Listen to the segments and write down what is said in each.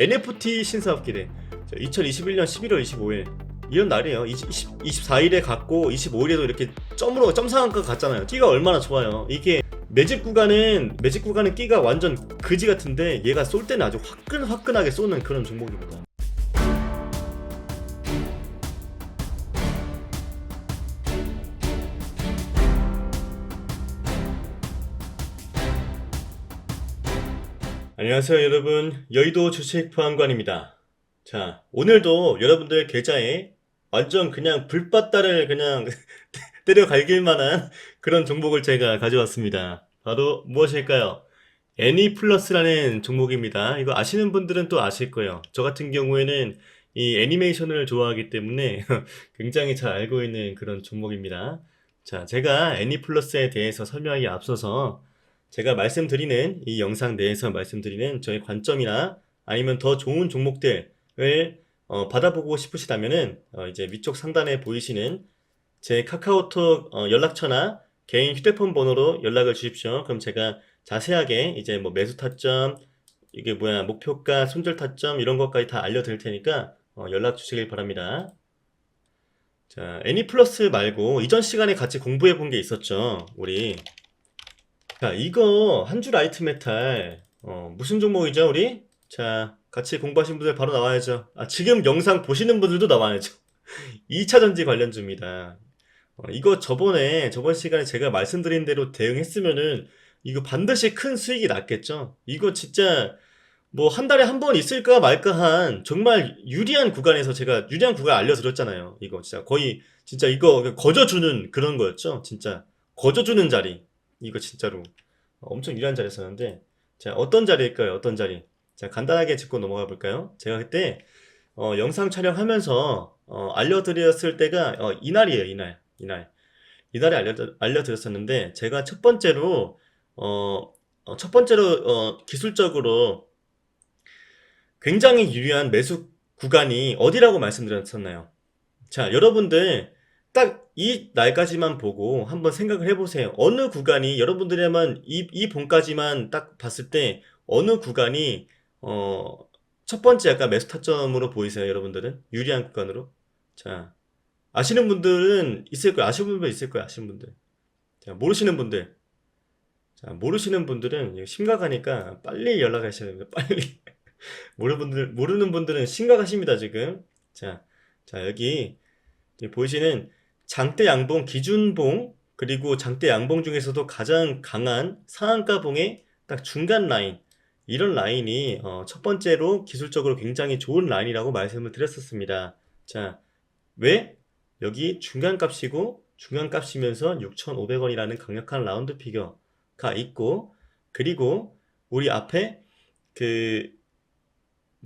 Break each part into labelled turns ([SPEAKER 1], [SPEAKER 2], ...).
[SPEAKER 1] NFT 신사업기래 2021년 11월 25일. 이런 날이에요. 20, 24일에 갔고 25일에도 이렇게 점으로 점 상한가 갔잖아요. 끼가 얼마나 좋아요. 이게 매직 구간은 매직 구간은 끼가 완전 그지 같은데 얘가 쏠 때는 아주 화끈화끈하게 쏘는 그런 종목입니다 안녕하세요 여러분. 여의도 주식 보안관입니다. 자 오늘도 여러분들 계좌에 완전 그냥 불바다를 그냥 때려 갈길 만한 그런 종목을 제가 가져왔습니다. 바로 무엇일까요? 애니 플러스라는 종목입니다. 이거 아시는 분들은 또 아실 거예요. 저 같은 경우에는 이 애니메이션을 좋아하기 때문에 굉장히 잘 알고 있는 그런 종목입니다. 자 제가 애니 플러스에 대해서 설명하기 앞서서 제가 말씀드리는 이 영상 내에서 말씀드리는 저의 관점이나 아니면 더 좋은 종목들을 어, 받아보고 싶으시다면은 어, 이제 위쪽 상단에 보이시는 제 카카오톡 어, 연락처나 개인 휴대폰 번호로 연락을 주십시오. 그럼 제가 자세하게 이제 뭐 매수 타점, 이게 뭐야 목표가, 손절 타점 이런 것까지 다 알려드릴 테니까 어, 연락 주시길 바랍니다. 자, 애니플러스 말고 이전 시간에 같이 공부해 본 게 있었죠. 우리 자, 이거 한줄 라이트 메탈 어, 무슨 종목이죠, 우리? 자, 같이 공부하신 분들 바로 나와야죠. 아, 지금 영상 보시는 분들도 나와야죠. 2차 전지 관련주입니다. 어, 이거 저번에 저번 시간에 제가 말씀드린 대로 대응했으면은 이거 반드시 큰 수익이 났겠죠. 이거 진짜 뭐 한 달에 한 번 있을까 말까 한 정말 유리한 구간에서 제가 유리한 구간 알려드렸잖아요. 이거 진짜 거의 진짜 이거 거저주는 그런 거였죠. 진짜 거저주는 자리. 이거 진짜로 엄청 유리한 자리였었는데 자 어떤 자리일까요? 어떤 자리? 자 간단하게 짚고 넘어가 볼까요? 제가 그때 어, 영상 촬영하면서 어, 알려드렸을 때가 어, 이날이에요 이날 이날 이날에 알려, 알려드렸었는데 제가 첫 번째로 어, 어, 첫 번째로 어, 기술적으로 굉장히 유리한 매수 구간이 어디라고 말씀드렸었나요? 자 여러분들 딱 이 날까지만 보고 한번 생각을 해보세요. 어느 구간이 여러분들에만 이, 이 본까지만 딱 봤을 때 어느 구간이 어, 첫 번째 약간 매수 타점으로 보이세요, 여러분들은? 유리한 구간으로? 자, 아시는 분들은 있을 거예요. 아시는 분들 있을 거예요, 아시는 분들. 자, 모르시는 분들. 자, 모르시는 분들은 심각하니까 빨리 연락하셔야 됩니다. 빨리. 모르는 분들, 모르는 분들은 심각하십니다, 지금. 자, 자, 여기 보이시는 장대 양봉, 기준봉, 그리고 장대 양봉 중에서도 가장 강한 상한가봉의 딱 중간 라인. 이런 라인이 어, 첫 번째로 기술적으로 굉장히 좋은 라인이라고 말씀을 드렸었습니다. 자, 왜? 여기 중간 값이고 중간 값이면서 6,500원이라는 강력한 라운드 피겨가 있고 그리고 우리 앞에 그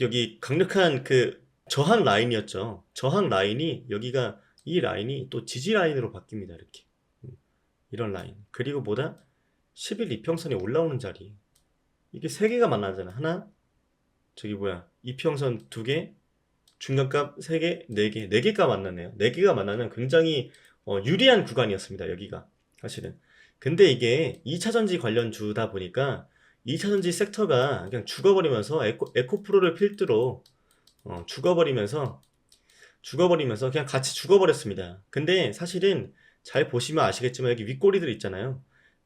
[SPEAKER 1] 여기 강력한 그 저항 라인이었죠. 저항 라인이 여기가 이 라인이 또 지지 라인으로 바뀝니다. 이렇게. 음, 이런 라인. 그리고 뭐다? 10일 이평선이 올라오는 자리. 이게 세 개가 만나잖아. 하나, 저기 뭐야. 이평선 두 개, 중간값 세 개, 네 개. 네 개가 만나네요. 네 개가 만나는 굉장히 어, 유리한 구간이었습니다. 여기가. 사실은. 근데 이게 2차전지 관련 주다 보니까 2차전지 섹터가 그냥 죽어버리면서 에코, 에코프로를 필두로 어, 죽어버리면서 죽어버리면서 그냥 같이 죽어버렸습니다. 근데 사실은 잘 보시면 아시겠지만 여기 윗꼬리들 있잖아요.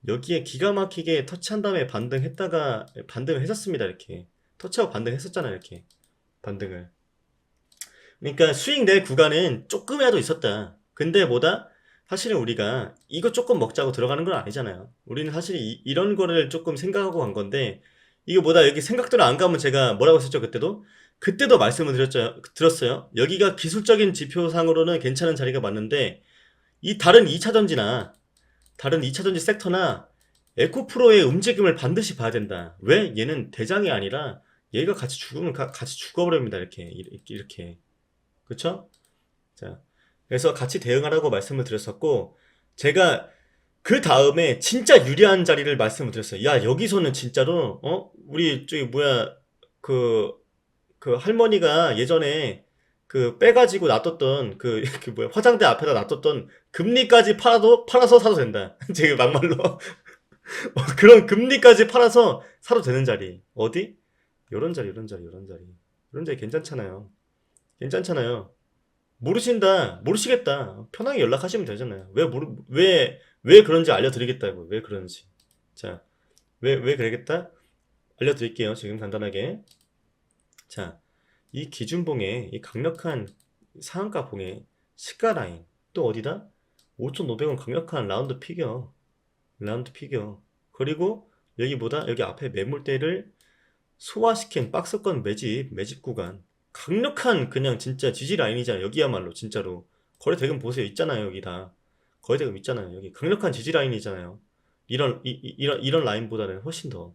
[SPEAKER 1] 여기에 기가 막히게 터치한 다음에 반등했다가 반등을 했었습니다. 이렇게 터치하고 반등했었잖아요. 이렇게 반등을. 그러니까 수익 낼 구간은 조금이라도 있었다. 근데 뭐다? 사실은 우리가 이거 조금 먹자고 들어가는 건 아니잖아요. 우리는 사실 이, 이런 거를 조금 생각하고 간 건데 이거 뭐다? 여기 생각대로 안 가면 제가 뭐라고 했었죠 그때도? 그때도 말씀을 드렸죠 들었어요. 여기가 기술적인 지표상으로는 괜찮은 자리가 맞는데 이 다른 2차전지나 다른 2차전지 섹터나 에코프로의 움직임을 반드시 봐야 된다. 왜? 얘는 대장이 아니라 얘가 같이 죽으면 가- 같이 죽어버립니다. 이렇게 이렇게 이렇게. 그쵸? 자 그래서 같이 대응하라고 말씀을 드렸었고 제가 그 다음에 진짜 유리한 자리를 말씀을 드렸어요. 야, 여기서는 진짜로, 어? 우리, 저기, 뭐야, 그, 그 할머니가 예전에 그 빼가지고 놔뒀던 그, 그 뭐야, 화장대 앞에다 놔뒀던 금리까지 팔아도, 팔아서 사도 된다. 제가 막말로. 어, 그런 금리까지 팔아서 사도 되는 자리. 어디? 요런 자리, 요런 자리, 요런 자리. 이런 데 괜찮잖아요. 괜찮잖아요. 모르신다, 모르시겠다. 편하게 연락하시면 되잖아요. 왜 모르, 왜, 왜 그런지 알려드리겠다고. 왜 그런지. 자, 왜, 왜 그러겠다? 알려드릴게요. 지금 간단하게. 자, 이 기준봉에, 이 강력한 상한가 봉에 시가 라인. 또 어디다? 5,500원 강력한 라운드 피겨. 라운드 피겨. 그리고 여기보다 여기 앞에 매물대를 소화시킨 박스권 매집, 매집 구간. 강력한 그냥 진짜 지지 라인이잖아요. 여기야말로 진짜로. 거래 대금 보세요. 있잖아요. 여기 다. 거래 대금 있잖아요. 여기 강력한 지지 라인이잖아요. 이런 이, 이- 이런 이런 라인보다는 훨씬 더.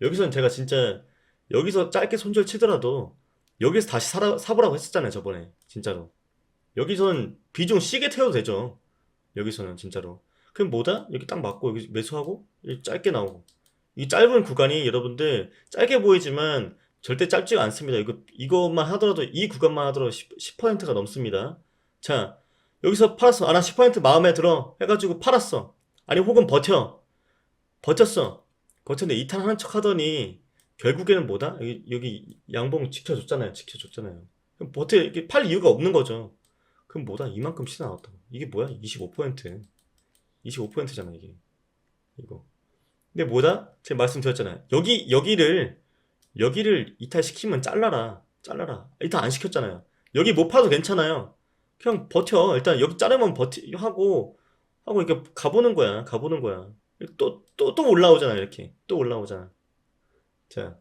[SPEAKER 1] 여기선 제가 진짜 여기서 짧게 손절 치더라도 여기서 다시 사라, 사보라고 했었잖아요. 저번에. 진짜로. 여기선 비중 시게 태워도 되죠. 여기서는 진짜로. 그럼 뭐다? 여기 딱 맞고 여기 매수하고 여기 짧게 나오고. 이 짧은 구간이 여러분들 짧게 보이지만 절대 짧지가 않습니다. 이거 이것만 하더라도 이 구간만 하더라도 10, 가 넘습니다. 자, 여기서 팔았어. 아, 나 10% 마음에 들어. 해가지고 팔았어. 아니, 혹은 버텨. 버텼어. 버텼는데 이탄 하는 척 하더니 결국에는 뭐다? 여기, 여기 양봉 지켜줬잖아요. 지켜줬잖아요. 그럼 버텨, 이게 팔 이유가 없는 거죠. 그럼 뭐다? 이만큼 치 나왔다고. 이게 뭐야? 25%. 25%잖아, 이게. 이거. 근데 뭐다? 제가 말씀드렸잖아요. 여기, 여기를, 여기를 이탈시키면 잘라라. 잘라라. 이탈 안 시켰잖아요. 여기 못 파도 괜찮아요. 그냥 버텨. 일단 여기 자르면 버티, 하고, 하고 이렇게 가보는 거야. 가보는 거야. 또, 또, 또 올라오잖아. 이렇게. 또 올라오잖아. 자.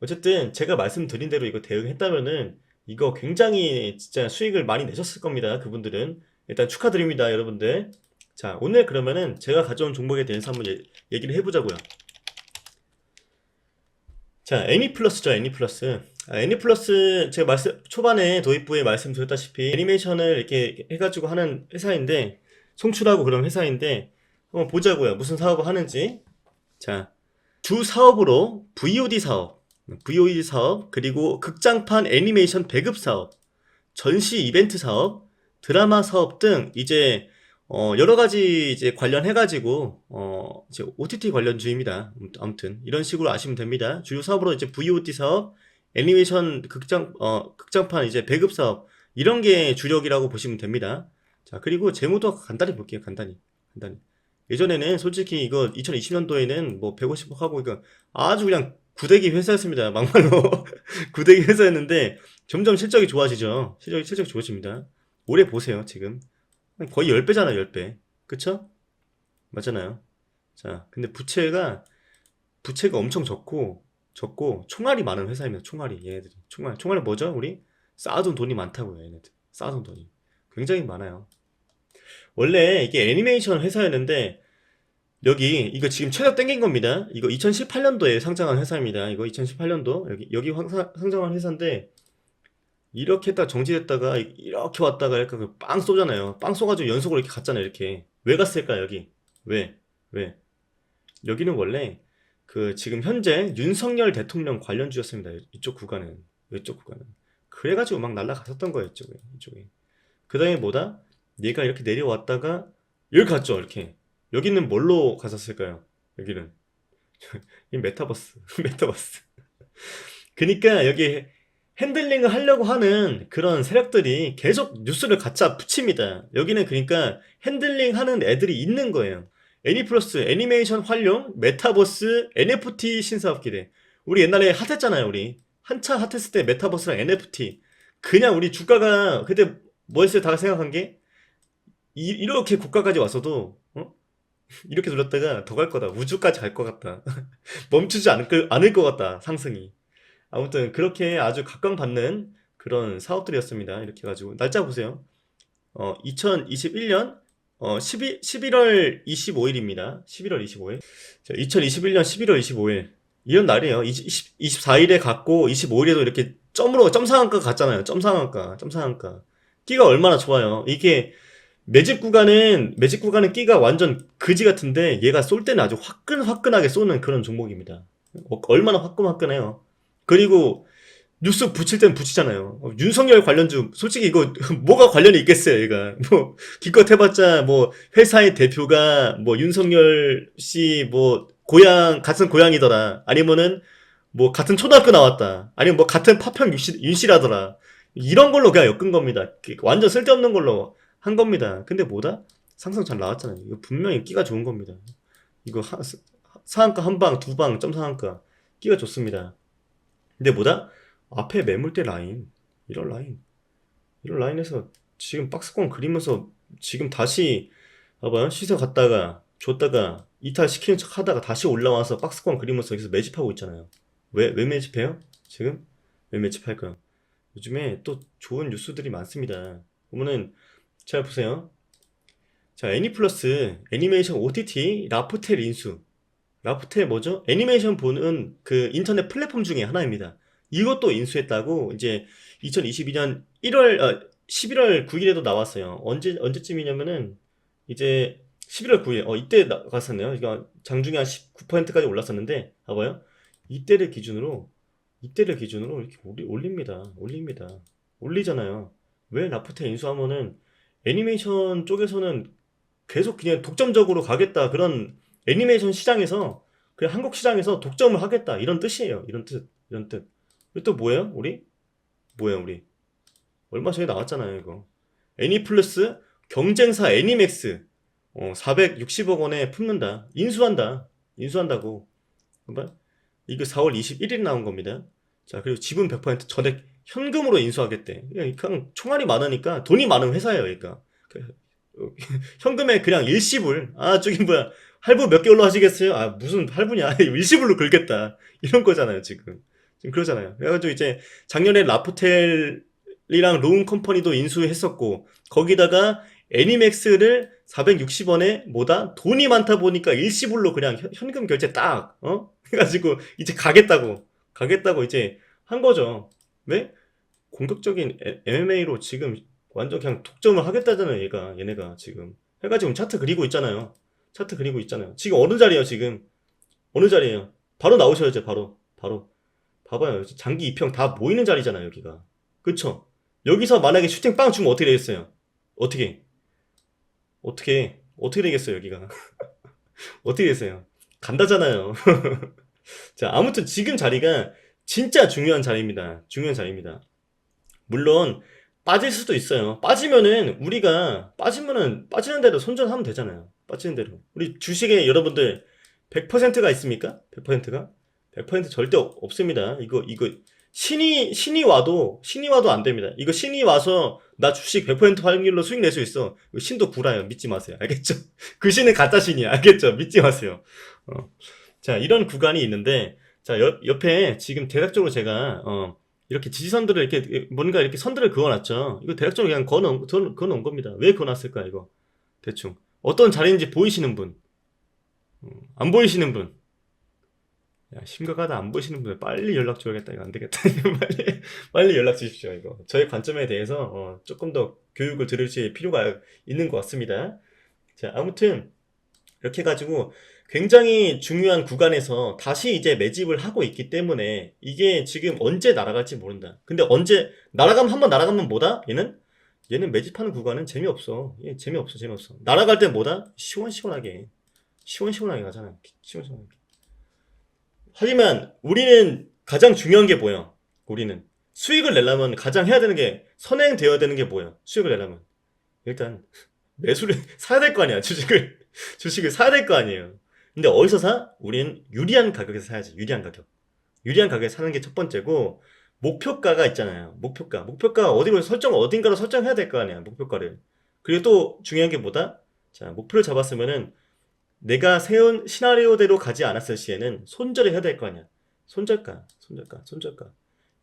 [SPEAKER 1] 어쨌든 제가 말씀드린 대로 이거 대응했다면은 이거 굉장히 진짜 수익을 많이 내셨을 겁니다. 그분들은. 일단 축하드립니다. 여러분들. 자, 오늘 그러면은 제가 가져온 종목에 대해서 한번 얘- 얘기를 해보자고요. 자, 애니 플러스죠, 애니 플러스. 아, 애니플러스 제가 말씀 초반에 도입부에 말씀드렸다시피 애니메이션을 이렇게 해가지고 하는 회사인데 송출하고 그런 회사인데 한번 보자고요. 무슨 사업을 하는지. 자, 주 사업으로 VOD 사업, VOD 사업, 그리고 극장판 애니메이션 배급 사업, 전시 이벤트 사업, 드라마 사업 등 이제 어, 여러 가지 이제 관련해가지고, 어, 이제 OTT 관련주입니다. 아무튼, 이런 식으로 아시면 됩니다. 주요 사업으로 이제 VOD 사업, 애니메이션 극장, 어, 극장판 이제 배급 사업, 이런 게 주력이라고 보시면 됩니다. 자, 그리고 재무도 간단히 볼게요. 간단히. 간단히. 예전에는 솔직히 이거 2020년도에는 뭐 150억 하고 이거 아주 그냥 구대기 회사였습니다. 막말로. 구대기 회사였는데 점점 실적이 좋아지죠. 실적이, 실적이 좋아집니다. 올해 보세요, 지금. 거의 10배잖아요, 10배. 그쵸? 맞잖아요. 자, 근데 부채가, 부채가 엄청 적고, 적고, 총알이 많은 회사입니다, 총알이, 얘네들이. 총알. 총알은 뭐죠, 우리? 쌓아둔 돈이 많다고요, 얘네들. 쌓아둔 돈이. 굉장히 많아요. 원래 이게 애니메이션 회사였는데, 여기, 이거 지금 최저 땡긴 겁니다. 이거 2018년도에 상장한 회사입니다. 이거 2018년도. 여기, 여기 황사- 상장한 회사인데, 이렇게 딱 정지됐다가 이렇게 왔다가 이렇게 빵 쏘잖아요. 빵 쏘가지고 연속으로 이렇게 갔잖아요. 이렇게 왜 갔을까 여기? 왜? 왜? 여기는 원래 그 지금 현재 윤석열 대통령 관련주였습니다. 이쪽 구간은 이쪽 구간은 그래가지고 막 날라갔었던 거예요. 이쪽에. 그다음에 뭐다? 얘가 이렇게 내려왔다가 여기 갔죠. 이렇게 여기는 뭘로 갔었을까요? 여기는 이 메타버스 메타버스. 그니까 여기 핸들링을 하려고 하는 그런 세력들이 계속 뉴스를 갖다 붙입니다. 여기는 그러니까 핸들링 하는 애들이 있는 거예요. 애니플러스, 애니메이션 활용, 메타버스, NFT 신사업 기대. 우리 옛날에 핫했잖아요, 우리. 한참 핫했을 때 메타버스랑 NFT. 그냥 우리 주가가 그때 뭐였어요? 다 생각한 게? 이, 이렇게 고가까지 왔어도, 어? 이렇게 눌렀다가 더 갈 거다. 우주까지 갈 것 같다. 멈추지 않을, 거- 않을 것 같다. 상승이. 아무튼 그렇게 아주 각광받는 그런 사업들이었습니다. 이렇게 해가지고 날짜 보세요. 어, 2021년 어, 12, 11월 25일입니다. 11월 25일. 자, 2021년 11월 25일. 이런 날이에요. 20, 24일에 갔고 25일에도 이렇게 점으로 점 상한가 갔잖아요. 점 상한가, 점 상한가. 끼가 얼마나 좋아요. 이게 매집 구간은 매집 구간은 끼가 완전 그지 같은데 얘가 쏠 때는 아주 화끈화끈하게 쏘는 그런 종목입니다. 어, 얼마나 화끈화끈해요. 그리고 뉴스 붙일 땐 붙이잖아요. 어, 윤석열 관련주 솔직히 이거 뭐가 관련이 있겠어요, 얘가. 뭐 기껏 해봤자 뭐 회사의 대표가 뭐 윤석열 씨 뭐 고향 같은 고향이더라. 아니면은 뭐 같은 초등학교 나왔다. 아니면 뭐 같은 파평 윤씨, 윤씨라더라. 이런 걸로 그냥 엮은 겁니다. 완전 쓸데없는 걸로 한 겁니다. 근데 뭐다? 상승 잘 나왔잖아요. 이거 분명히 끼가 좋은 겁니다. 이거 하, 상한가 한 방, 두 방, 점 상한가. 끼가 좋습니다. 근데 뭐다? 앞에 매물대 라인. 이런 라인. 이런 라인에서 지금 박스권 그리면서 지금 다시 봐봐요. 시세 갔다가 줬다가 이탈 시키는 척 하다가 다시 올라와서 박스권 그리면서 여기서 매집하고 있잖아요. 왜, 왜 매집해요? 지금? 왜 매집할까요? 요즘에 또 좋은 뉴스들이 많습니다. 보면은, 잘 보세요. 자, 애니플러스, 애니메이션 OTT, 라프텔 인수. 라프텔 뭐죠? 애니메이션 보는 그 인터넷 플랫폼 중에 하나입니다. 이것도 인수했다고 이제 2022년 1월, 아, 11월 9일에도 나왔어요. 언제, 언제쯤이냐면은 이제 11월 9일, 어, 이때 나갔었네요. 이거 장중에 한 19%까지 올랐었는데, 봐봐요. 이때를 기준으로, 이때를 기준으로 이렇게 올립니다. 올립니다. 올리잖아요. 왜 라프텔 인수하면은 애니메이션 쪽에서는 계속 그냥 독점적으로 가겠다. 그런 애니메이션 시장에서, 그냥 한국 시장에서 독점을 하겠다. 이런 뜻이에요. 이런 뜻, 이런 뜻. 그리고 또 뭐예요? 우리? 뭐예요, 우리? 얼마 전에 나왔잖아요, 이거. 애니플러스 경쟁사 애니맥스 어, 460억 원에 품는다. 인수한다. 인수한다고. 이거 4월 21일 나온 겁니다. 자, 그리고 지분 100% 전액 현금으로 인수하겠대. 그냥, 총알이 많으니까 돈이 많은 회사예요, 그러니까. 그, 어, 현금에 그냥 일시불. 아, 저기 뭐야. 할부 몇 개월로 하시겠어요? 아, 무슨 할부냐. 일시불로 긁겠다. 이런 거잖아요, 지금. 지금 그러잖아요. 그래가지고 이제 작년에 라포텔이랑 로운 컴퍼니도 인수했었고, 거기다가 애니맥스를 460원에 뭐다? 돈이 많다 보니까 일시불로 그냥 현- 현금 결제 딱, 어? 해가지고 이제 가겠다고, 가겠다고 이제 한 거죠. 왜? 공격적인 MMA로 지금 완전 그냥 독점을 하겠다잖아요, 얘가, 얘네가 지금. 해가지고 차트 그리고 있잖아요. 차트 그리고 있잖아요. 지금 어느 자리에요, 지금? 어느 자리에요? 바로 나오셔야죠, 바로. 바로. 봐봐요. 장기 이평 다 모이는 자리잖아요, 여기가. 그쵸? 여기서 만약에 슈팅 빵 주면 어떻게 되겠어요? 어떻게? 어떻게, 어떻게 되겠어요, 여기가? 어떻게 되겠어요? 간다잖아요. 자, 아무튼 지금 자리가 진짜 중요한 자리입니다. 중요한 자리입니다. 물론, 빠질 수도 있어요. 빠지면은, 우리가, 빠지면은, 빠지는 대로 손절하면 되잖아요. 빠지는 대로. 우리 주식에 여러분들 100%가 있습니까? 100%가? 100% 절대 없- 없습니다. 이거, 이거, 신이, 신이 와도, 신이 와도 안 됩니다. 이거 신이 와서 나 주식 100% 확률로 수익 낼 수 있어. 신도 구라요. 믿지 마세요. 알겠죠? 그 신은 가짜 신이야. 알겠죠? 믿지 마세요. 어. 자, 이런 구간이 있는데, 자, 옆, 옆에 지금 대략적으로 제가, 어, 이렇게 지지선들을 이렇게, 뭔가 이렇게 선들을 그어놨죠. 이거 대략적으로 그냥 그어놓은, 그어- 그어놓은 겁니다. 왜 그어놨을까, 이거? 대충. 어떤 자리인지 보이시는 분? 음, 안 보이시는 분? 야, 심각하다 안 보시는 분들 빨리 연락 줘야겠다. 이거 안 되겠다. 빨리, 빨리 연락 주십시오. 이거. 저의 관점에 대해서 어, 조금 더 교육을 들으실 필요가 있는 것 같습니다. 자, 아무튼 이렇게 해가지고 굉장히 중요한 구간에서 다시 이제 매집을 하고 있기 때문에 이게 지금 언제 날아갈지 모른다. 근데 언제 날아가면 한번 날아가면 뭐다? 얘는 얘는 매집하는 구간은 재미없어. 얘 재미없어, 재미없어. 날아갈 때 뭐다? 시원시원하게. 시원시원하게 가잖아. 시원시원하게. 하지만 우리는 가장 중요한 게 뭐야? 우리는 수익을 내려면 가장 해야 되는 게 선행되어야 되는 게 뭐야? 수익을 내려면 일단 매수를 사야 될 거 아니야 주식을 주식을 사야 될 거 아니에요. 근데 어디서 사? 우리는 유리한 가격에서 사야지 유리한 가격. 유리한 가격에 사는 게 첫 번째고 목표가가 있잖아요. 목표가 목표가 어디로 설정 어딘가로 설정해야 될 거 아니야 목표가를. 그리고 또 중요한 게 뭐다? 자 목표를 잡았으면은 내가 세운 시나리오대로 가지 않았을 시에는 손절을 해야 될 거 아니야. 손절가, 손절가, 손절가.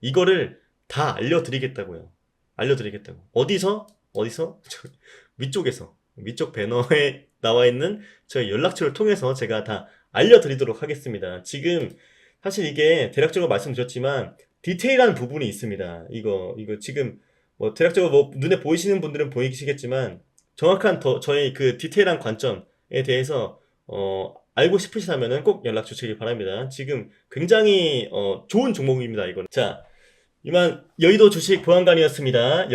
[SPEAKER 1] 이거를 다 알려드리겠다고요. 알려드리겠다고. 어디서? 어디서? 저 위쪽에서. 위쪽 배너에 나와 있는 저희 연락처를 통해서 제가 다 알려드리도록 하겠습니다. 지금 사실 이게 대략적으로 말씀드렸지만 디테일한 부분이 있습니다. 이거, 이거 지금 뭐 대략적으로 뭐 눈에 보이시는 분들은 보이시겠지만 정확한 더 저희 그 디테일한 관점에 대해서 어, 알고 싶으시다면 꼭 연락 주시기 바랍니다. 지금 굉장히 어, 좋은 종목입니다. 이거는. 자, 이만 여의도 주식 보안관이었습니다. 영-